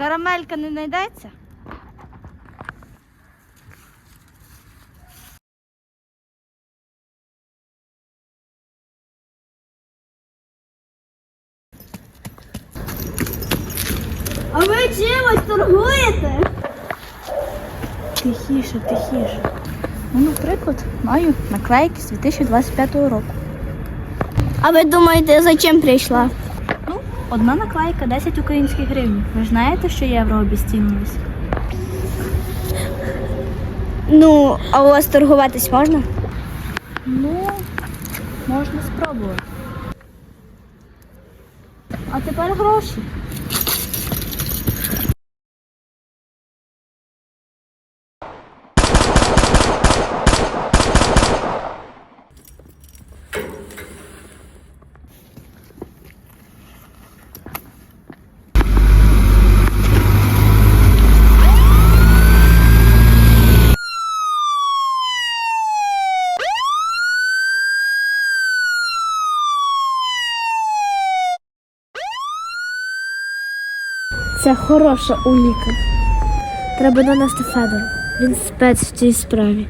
Карамелька не знайдеться? А ви чимось торгуєте? Тихіше, тихіше. Ну, наприклад, маю наклейки з 2025 року. А ви думаєте, за чим прийшла? Одна наклейка 10 українських гривень. Ви ж знаєте, що євро обіцінилось? Ну, а у вас торгуватись можна? Ну, можна спробувати. А тепер гроші. Це хороша уліка. Треба донести Федору. Він спец в цій справі.